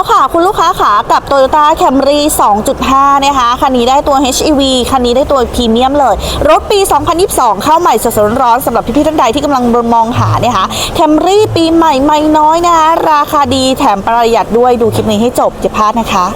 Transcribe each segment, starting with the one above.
แล้วค่ะคุณลูกค้าขากับ Toyota Camry 2.5 นะคะ คันนี้ได้ตัว HEV คันนี้ได้ตัวพรีเมียมเลย รถปี 2022 เข้าใหม่สดๆร้อนๆสำหรับพี่ๆท่านใดที่กำลังมองหาเนี่ยค่ะ Camry ปีใหม่ไม่น้อยนะคะ ราคาดีแถมประหยัดด้วยดูคลิปนี้ให้จบอย่าพลาดนะคะ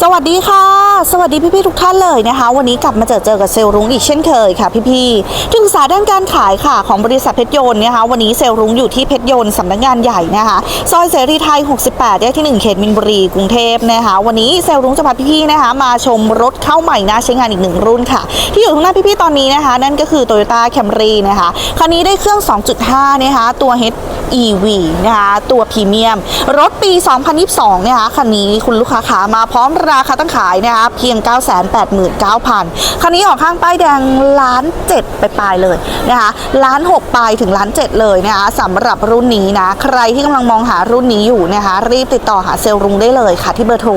สวัสดีค่ะ สวัสดีพี่ๆทุกท่านเลยนะคะ วันนี้กลับมาเจอเจอกับเซลล์รุ้งอีกเช่นเคยค่ะพี่ๆถึงสาด้านการขายค่ะของบริษัทเพชรยนต์นะคะวันนี้เซลล์รุ้งอยู่ที่เพชรยนต์สำนักงานใหญ่นะคะ ซอยเสรีไทย 68แยกที่ 1 เขตมินบุรีกรุงเทพนะคะ วันนี้เซลรุ้งจะพาพี่ๆนะคะ มาชมรถเข้าใหม่น่าใช้งานอีกหนึ่งรุ่นค่ะ ที่อยู่ข้างหน้าพี่ๆตอนนี้นะคะ นั่นก็คือ Toyota Camry นะคะคันนี้ได้เครื่อง 2.5 นะคะ ตัว H EV นะคะตัวพรีเมียม รถปี 2022 นะคะคันนี้คุณลูกค้าขามาพร้อมราคาตั้งขายนะคะเพียง 989,000 คันนี้ออกข้างป้ายแดงล้านเจ็ดไปปลายเลยนะคะล้านหกปลายถึงล้านเจ็ดเลยนะคะสำหรับรุ่นนี้นะ ใครที่กำลังมองหารุ่นนี้อยู่นะคะรีบติดต่อหาเซลล์รุงได้เลยลยค่ะที่เบอร์โทร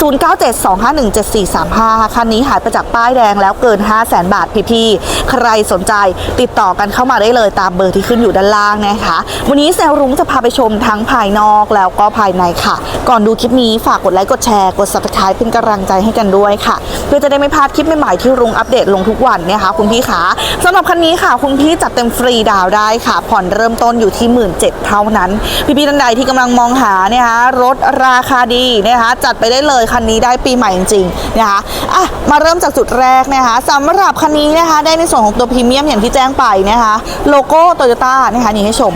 0972517435 คันนี้หายไปจากป้ายแดงแล้วเกิน 500,000บาทพี่ๆ ใครสนใจติดต่อกันเข้ามาได้เลยตามเบอร์ที่ขึ้นอยู่ด้านล่างนะคะ วันนี้เซลรุ้งจะพาไปชมทั้งภายนอกแล้วก็ภายในค่ะ ก่อนดูคลิปนี้ฝากกดไลค์กดแชร์กด subscribe เป็นกำลังใจให้กันด้วยค่ะ เพื่อจะได้ไม่พลาดคลิปใหม่ๆที่รุ้งอัปเดตลงทุกวันนะคะคุณพี่ขาสำหรับคันนี้ค่ะ คุณพี่จัดเต็มฟรีดาวได้ค่ะ ผ่อนเริ่มต้นอยู่ที่ 1 7ื่นเท่านั้น พี่ๆท่านใดที่กำลังมองหาเนี่ยคะรถราคาดีนะคะจัดไปได้เลยคันนี้ได้ปีใหม่จริงๆนะคะอะมาเริ่มจากจุดแรกนะคะสำหรับคันนี้นะคะได้ในส่วนของตัวพรีเมียมอย่างที่แจ้งไปนะคะโลโก้โตโยต้านะคะนี่ให้ชม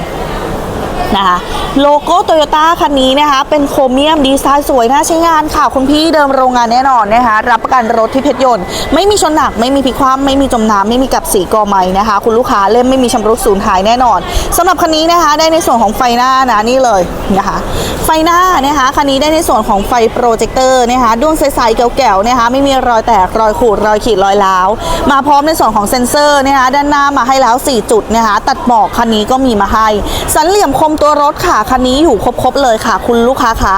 นะคะโลโก้โตโยต้าคันนี้นะคะ เป็นโครเมียมดีไซน์สวยน่าใช้งานค่ะ คุณพี่เดิมโรงงานแน่นอนนะคะ รับประกันรถที่เพชรยนต์ ไม่มีชนหนัก ไม่มีพิคว่ำไม่มีจมน้ำไม่มีกับสีกอไม้นะคะ คุณลูกค้าเล่มไม่มีชำรุดสูญหายแน่นอนสำหรับคันนี้นะคะ ได้ในส่วนของไฟหน้านะนี่เลยนะคะ ไฟหน้านะคะคันนี้ได้ในส่วนของไฟโปรเจคเตอร์นะคะดวงใสๆแก๋วๆนะคะ ไม่มีรอยแตกรอยขูดรอยขีดรอยร้าวมาพร้อมในส่วนของเซ็นเซอร์นะคะด้านหน้ามาให้แล้ว 4 จุดนะคะ ตัดหมอกคันนี้ก็มีมาให้สันเหลี่ยมคคมตัวรถค่ะคันนี้อยู่ครบๆเลยค่ะ คุณลูกค้าขา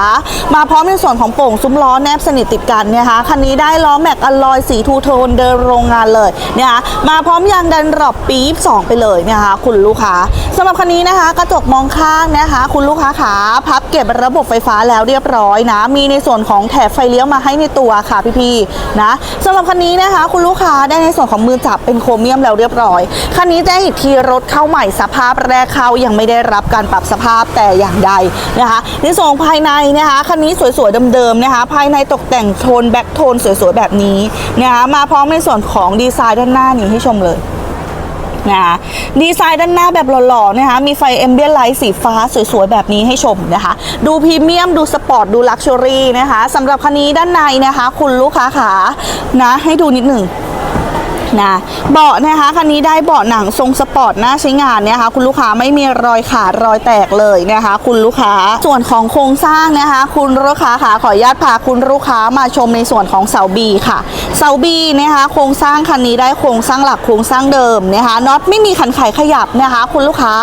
มาพร้อมในส่วนของโป่งซุ้มล้อแนบสนิทติดกันนะคะคันนี้ได้ล้อแม็กอลลอยสีทูโทนเดินโรงงานเลยนะคะมาพร้อมยางดันรอบปี๊บ2ไปเลยนะคะคุณลูกค้าสำหรับคันนี้นะคะ กระจกมองข้างนะคะ คุณลูกค้าขาพับเก็บระบบไฟฟ้าแล้วเรียบร้อยนะ มีในส่วนของแถบไฟเลี้ยวมาให้ในตัวค่ะพี่ๆนะสำหรับคันนี้นะคะ คุณลูกค้าได้ในส่วนของมือจับเป็นโครเมียมแล้วเรียบร้อยคันนี้แจ้อีกทีรถเข้าใหม่สภาพแรกเข้ายังไม่ได้รับการปรับสภาพแต่อย่างใดนะคะในส่วนของภายในนะคะคันนี้สวยๆเดิมๆนะคะ ภายในตกแต่งโทนแบ็คโทนสวยๆแบบนี้นะคะมาพร้อมในส่วนของดีไซน์ด้านหน้านี้ให้ชมเลยนะคะดีไซน์ด้านหน้าแบบหล่อๆนะคะมีไฟเอมเบียนไลท์สีฟ้าสวยๆ แบบนี้ให้ชมนะคะ ดูพรีเมียมดูสปอร์ต ดูลักชัวรี่นะคะสำหรับคันนี้ด้านในนะคะ คุณลูกค้าขานะให้ดูนิดหนึ่ง นะเบาะนะคะคันนี้ได้เบาะหนังทรงสปอร์ตน่าใช้งานนะคะคุณลูกค้าไม่มีรอยขาดรอยแตกเลยนะคะ คุณลูกค้าส่วนของโครงสร้างนะคะ คุณลูกค้าค่ะขออนุญาตพาคุณลูกค้ามาชมในส่วนของเสาบีค่ะเสาบีนะคะ โครงสร้างคันนี้ได้โครงสร้างหลักโครงสร้างเดิมนะคะน็อตไม่มีขันไขขยับนะคะ คุณลูกค้า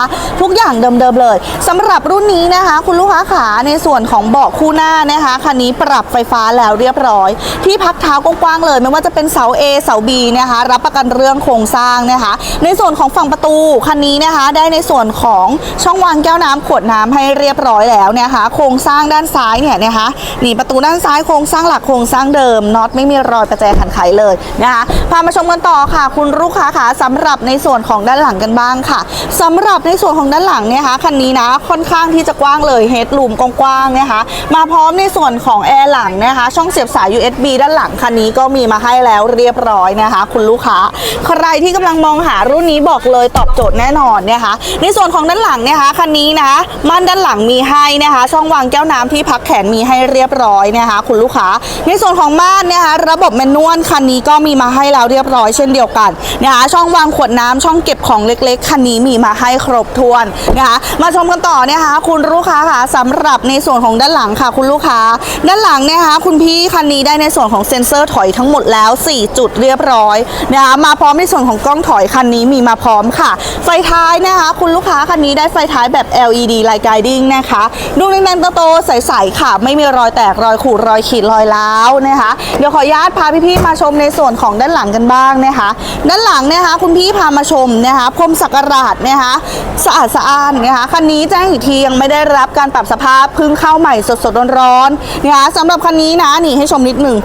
ทุกอย่างเดิมๆเลยสำหรับรุ่นนี้นะคะ คุณลูกค้าขาในส่วนของเบาะคู่หน้านะคะคันนี้ปรับไฟฟ้าแล้วเรียบร้อย ที่พักเท้ากว้างๆเลย ไม่ว่าจะเป็นเสา A เสา B นะคะรับประกันเรื่องโครงสร้างนะคะ ในส่วนของฝั่งประตูคันนี้นะคะ ได้ในส่วนของช่องวางแก้วน้ำขวดน้ำให้เรียบร้อยแล้วนะคะ โครงสร้างด้านซ้ายเนี่ยนะคะนี่ประตูด้านซ้ายโครงสร้างหลักโครงสร้างเดิมน็อตไม่มีรอยประแจขันไขเลยนะคะพามาชมกันต่อค่ะ คุณลูกค้าค่ะสำหรับในส่วนของด้านหลังกันบ้างค่ะสำหรับในส่วนของด้านหลังเนี่ยคะคันนี้นะค่อนข้างที่จะกว้างเลยเฮดรูมกว้างๆนะคะ มาพร้อมในส่วนของแอร์หลังนะคะ ช่องเสียบสาย USB ด้านหลังคันนี้ก็มีมาให้แล้วเรียบร้อยนะคะ คุณลูกค้าใครที่กำลังมองหารุ่นนี้บอกเลยตอบโจทย์แน่นอนนะคะ ในส่วนของด้านหลังนะคะคันนี้นะม่านด้านหลังมีให้นะคะ ช่องวางแก้วน้ำที่พักแขนมีให้เรียบร้อยนะคะ คุณลูกค้า ในส่วนของม่านนะคะ ระบบแมนนวลคันนี้ก็มีมาให้แล้วเรียบร้อยเช่นเดียวกันนะคะช่องวางขวดน้ำช่องเก็บของเล็กๆคันนี้มีมาให้ครบถ้วนนะคะมาชมกันต่อนะคะ คุณลูกค้าค่ะสำหรับในส่วนของด้านหลังค่ะ คุณลูกค้า ด้านหลังนะคะ คุณพี่คันนี้ได้ในส่วนของเซ็นเซอร์ถอยทั้งหมดแล้ว 4 จุดเรียบร้อยนะคะมาพร้อมในส่วนของกล้องถอยคันนี้มีมาพร้อมค่ะ ไฟท้ายนะคะ คุณลูกค้าคันนี้ได้ไฟท้ายแบบ LED Light Guiding นะคะดูแดงๆโตๆใสๆค่ะ ไม่มีรอยแตกรอยขูดรอยขีดรอยร้าวนะคะ เดี๋ยวขออนุญาตพาพี่ๆมาชมในส่วนของด้านหลังกันบ้างนะคะ ด้านหลังนะคะ คุณพี่พามาชมนะคะพรมสักการาดนะคะสะอาดสะอ้านนะคะคันนี้แจ้งอีกทียังไม่ได้รับการปรับสภาพเพิ่งเข้าใหม่สดๆร้อนๆนะคะสำหรับคันนี้นะนี่ให้ชมนิดหนึ่ง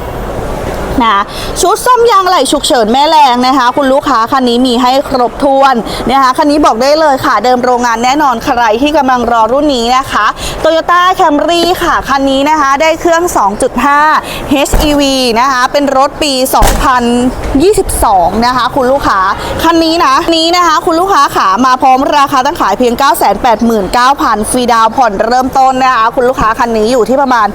นะชุดซ่อมยางไหล่ฉุกเฉินแม่แรงนะคะ คุณลูกค้าคันนี้มีให้ครบถ้วนนะคะคันนี้บอกได้เลยค่ะ เดิมโรงงานแน่นอนใครที่กำลังรอรุ่นนี้นะคะ Toyota Camry ค่ะ คันนี้นะคะได้เครื่อง 2.5 HEV นะคะ เป็นรถปี 2022 นะคะ คุณลูกค้าคันนี้นะนี้นะคะ คุณลูกค้าขามาพร้อมราคาตั้งขายเพียง 989,000 ฟรีดาวผ่อนเริ่มต้นนะคะ คุณลูกค้าคันนี้อยู่ที่ประมาณ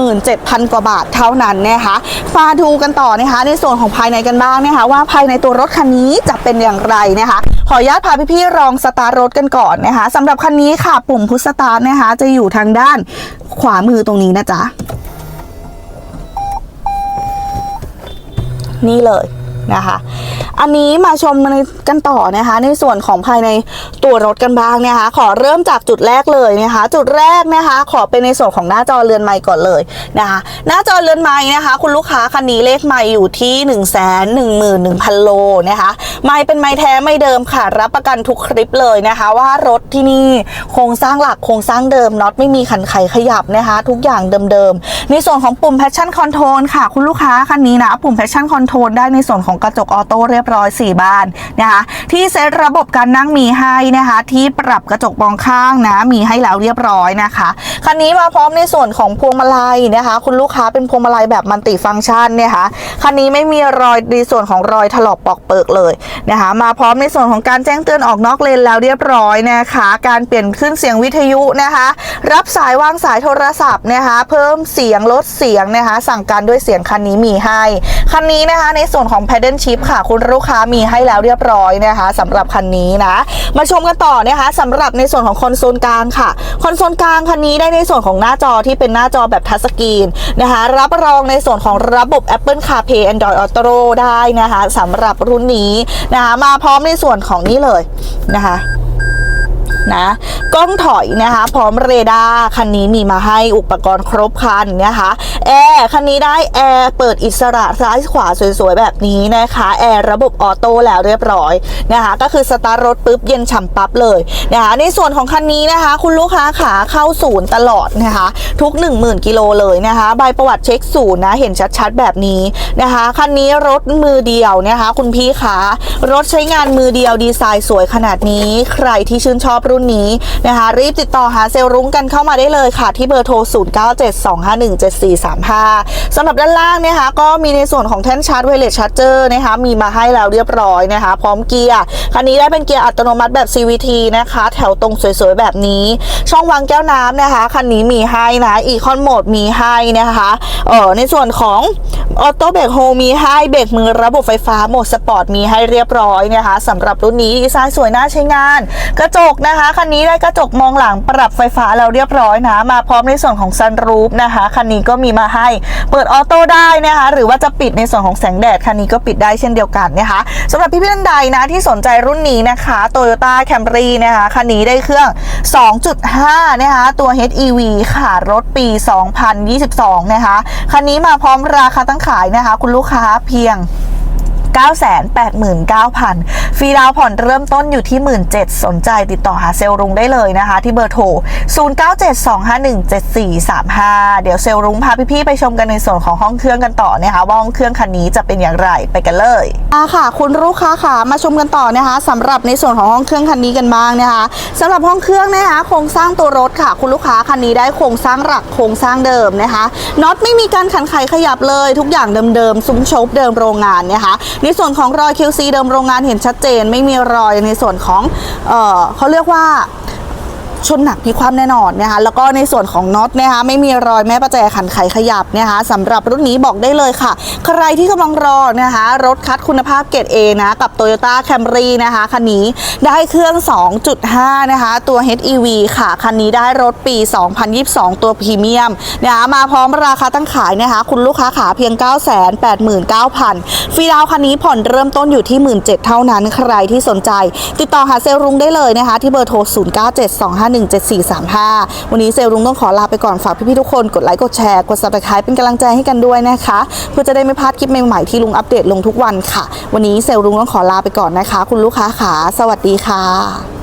17,000 กว่าบาทเท่านั้นนะคะมาดูกันต่อนะคะ ในส่วนของภายในกันบ้างนะคะ ว่าภายในตัวรถคันนี้จะเป็นอย่างไรนะคะ ขออนุญาตพาพี่ๆลองสตาร์ทรถกันก่อนนะคะสำหรับคันนี้ค่ะปุ่มพุชสตาร์ทนะคะ จะอยู่ทางด้านขวามือตรงนี้นะจ๊ะนี่เลย นะคะ อันนี้มาชมกันต่อนะคะ ในส่วนของภายในตัวรถกันบ้างนะคะ ขอเริ่มจากจุดแรกเลยนะคะ จุดแรกนะคะ ขอเป็นในส่วนของหน้าจอเรือนไม้ก่อนเลยนะคะ หน้าจอเรือนไม้นะคะ คุณลูกค้าคันนี้เลขไม้อยู่ที่1 1 1 1 0 0 0โลนะคะไม้เป็นไม้แท้ไม่เดิมค่ะ รับประกันทุกคลิปเลยนะคะ ว่ารถที่นี่โครงสร้างหลักโครงสร้างเดิมน็อตไม่มีขันไขขยับนะคะ ทุกอย่างเดิมๆในส่วนของปุ่ม Passion Control ค่ะ คุณลูกค้าคันนี้นะปุ่ม Passion Control ได้ในส่วนของกระจกออโต้เรียบร้อย 4 บานนะคะที่เซตระบบการนั่งมีให้นะคะที่ปรับกระจกมองข้างนะมีให้แล้วเรียบร้อยนะคะคันนี้มาพร้อมในส่วนของพวงมาลัยนะคะ คุณลูกค้าเป็นพวงมาลัยแบบมัลติฟังก์ชันเนี่ยค่ะคันนี้ไม่มีรอยในส่วนของรอยถลอกปอกเปิกเลยนะคะมาพร้อมในส่วนของการแจ้งเตือนออกนอกเลนแล้วเรียบร้อยนะคะ การเปลี่ยนขึ้นเสียงวิทยุนะคะ รับสายวางสายโทรศัพท์นะคะ เพิ่มเสียงลดเสียงนะคะ สั่งการด้วยเสียงคันนี้มีให้ คันนี้นะคะในส่วนของ Paddle Chip ค่ะ คุณลูกค้ามีให้แล้วเรียบร้อยนะคะสำหรับคันนี้นะ มาชมกันต่อนะคะสำหรับในส่วนของคอนโซลกลางค่ะ คอนโซลกลางคันนี้ได้ในส่วนของหน้าจอที่เป็นหน้าจอแบบทัชสกรีนนะคะรับรองในส่วนของระบบ Apple CarPlay Android Auto ได้นะคะสำหรับรุ่นนี้นะคะมาพร้อมในส่วนของนี้เลยนะคะนะกล้องถอยนะคะ พร้อมเรดาร์คันนี้มีมาให้อุปกรณ์ครบคันนะคะแอร์คันนี้ได้แอร์เปิดอิสระซ้ายขวาสวยๆแบบนี้นะคะแอร์ระบบออโต้แล้วเรียบร้อยนะคะก็คือสตาร์ทรถปุ๊บเย็นฉ่ำปั๊บเลยนะคะในส่วนของคันนี้นะคะ คุณลูกค้าขาเข้าศูนย์ตลอดนะคะ ทุก 10,000กิโลเลยนะคะใบประวัติเช็คศูนย์นะเห็นชัดๆแบบนี้นะคะคันนี้รถมือเดียวนะคะ คุณพี่ขารถใช้งานมือเดียวดีไซน์สวยขนาดนี้ ใครที่ชื่นชอบรุ่นนี้นะคะ รีบติดต่อหาเซลล์รุ้งกันเข้ามาได้เลยค่ะ ที่เบอร์โทร0972517435สำหรับด้านล่างนะคะก็มีในส่วนของแท่นชาร์จไวเลสชาร์จเจอร์นะคะมีมาให้แล้วเรียบร้อยนะคะ พร้อมเกียร์คันนี้ได้เป็นเกียร์อัตโนมัติแบบ CVT นะคะ แถวตรงสวยๆแบบนี้ ช่องวางแก้วน้ำนะคะคันนี้มีให้นะอีคอนโหมดมีให้นะคะเออในส่วนของออโต้เบรกโฮมีให้เบรกมือระบบไฟฟ้าโหมดสปอร์ตมีให้เรียบร้อยนะคะสำหรับรุ่นนี้ดีไซน์สวยน่าใช้งาน กระจกนะคะคันนี้ได้กระจกมองหลังปรับไฟฟ้าแล้วเรียบร้อยนะมาพร้อมในส่วนของซันรูฟนะคะคันนี้ก็มีมาให้ เปิดออโต้ได้นะคะ หรือว่าจะปิดในส่วนของแสงแดดคันนี้ก็ปิดได้เช่นเดียวกันนะคะสำหรับพี่ๆท่านใดนะที่สนใจรุ่นนี้นะคะ Toyota Camry นะคะคันนี้ได้เครื่อง 2.5 นะคะ ตัว HEV ค่ะรถปี 2022 นะคะ คันนี้มาพร้อมราคาตั้งขายนะคะ คุณลูกค้าเพียง 989,000 ฟรีดาวน์ผ่อนเริ่มต้นอยู่ที่ 17,000สนใจติดต่อหาเซลรุงได้เลยนะคะ ที่เบอร์โทร 0972517435 เดี๋ยวเซลรุงพาพี่ๆไปชมกันในส่วนของห้องเครื่องกันต่อนะคะว่าห้องเครื่องคันนี้จะเป็นอย่างไรไปกันเลยอ่าค่ะ คุณลูกค้าค่ะมาชมกันต่อนะคะสำหรับในส่วนของห้องเครื่องคันนี้กันบ้างนะคะสำหรับห้องเครื่องนะคะโครงสร้างตัวรถค่ะ คุณลูกค้าคันนี้ได้โครงสร้างหลักโครงสร้างเดิมนะคะน็อตไม่มีการขันไขขยับเลยทุกอย่างเดิมๆซุ้มโชคเดิมโรงงานนะคะในส่วนของรอย QC เดิมโรงงานเห็นชัดเจน ไม่มีรอยในส่วนของเออเขาเรียกว่า ชนหนักพลิกคว่ำแน่นอนนะคะแล้วก็ในส่วนของน็อตนะคะไม่มีรอยแม่ประแจขันไขขยับนะคะสำหรับรุ่นนี้บอกได้เลยค่ะ ใครที่กำลังรอนะคะรถคัดคุณภาพเกรด A นะกับ Toyota Camry นะคะคันนี้ได้เครื่อง 2.5 นะคะตัว HEV ค่ะคันนี้ได้รถปี 2022 ตัวพรีเมียมนะคะมาพร้อมราคาตั้งขายนะคะคุณลูกค้าขาเพียง 989,000 ฟรีดาวคันนี้ผ่อนเริ่มต้นอยู่ที่ 17,000เท่านั้นใครที่สนใจ ติดต่อหาเซลรุงได้เลยนะคะที่เบอร์โทร 0972 17435วันนี้เซลลุงต้องขอลาไปก่อนฝากพี่ๆทุกคนกดไลค์กดแชร์กด subscribe เป็นกำลังใจให้กันด้วยนะคะ เพื่อจะได้ไม่พลาดคลิปใหม่ๆที่ลุงอัปเดตลงทุกวันค่ะ วันนี้เซลลุงต้องขอลาไปก่อนนะคะ คุณลูกค้าขาสวัสดีค่ะ